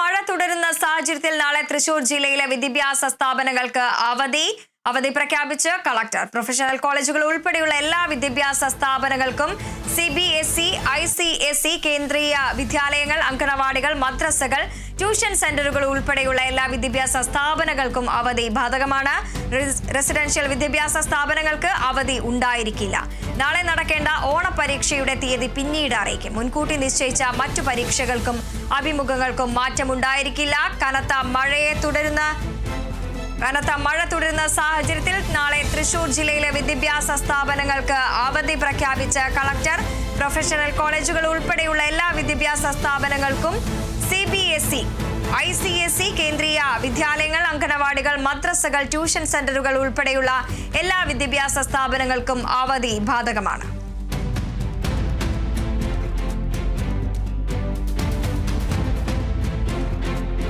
മഴ തുടരുന്ന സാഹചര്യത്തിൽ നാളെ തൃശൂർ ജില്ലയിലെ വിദ്യാഭ്യാസ സ്ഥാപനങ്ങൾക്ക് അവധി. അവധി പ്രഖ്യാപിച്ച് കളക്ടർ പ്രൊഫഷണൽ കോളേജുകൾ ഉൾപ്പെടെയുള്ള എല്ലാ വിദ്യാഭ്യാസ സ്ഥാപനങ്ങൾക്കും C B S I C S E കേന്ദ്രീയ വിദ്യാലയങ്ങൾ അങ്കണവാടികൾ മദ്രസകൾ ട്യൂഷൻ സെന്ററുകൾ ഉൾപ്പെടെയുള്ള എല്ലാ വിദ്യാഭ്യാസ സ്ഥാപനങ്ങൾക്കും അവധി. ബാധകമാണ്. റെസിഡൻഷ്യൽ വിദ്യാഭ്യാസ സ്ഥാപനങ്ങൾക്ക് അവധി ഉണ്ടായിരിക്കില്ല. നാളെ നടക്കേണ്ട ഓണപരീക്ഷയുടെ തീയതി പിന്നീട് അറിയിക്കും. മുൻകൂട്ടി നിശ്ചയിച്ച മറ്റു പരീക്ഷകൾക്കും അഭിമുഖങ്ങൾക്കും മാറ്റമുണ്ടായിരിക്കില്ല. കനത്ത മഴയെ തുടരുന്ന കനത്ത മഴ തുടരുന്ന സാഹചര്യത്തിൽ നാളെ തൃശൂർ ജില്ലയിലെ വിദ്യാഭ്യാസ സ്ഥാപനങ്ങൾക്ക് അവധി പ്രഖ്യാപിച്ച കളക്ടർ പ്രൊഫഷണൽ കോളേജുകൾ ഉൾപ്പെടെയുള്ള എല്ലാ വിദ്യാഭ്യാസ സ്ഥാപനങ്ങൾക്കും C B S E I C S E വിദ്യാലയങ്ങൾ അംഗനവാടികൾ മദ്രസകൾ ട്യൂഷൻ സെന്ററുകൾ ഉൾപ്പെടെയുള്ള എല്ലാ വിദ്യാഭ്യാസ സ്ഥാപനങ്ങൾക്കും അവധി ബാധകമാണ്.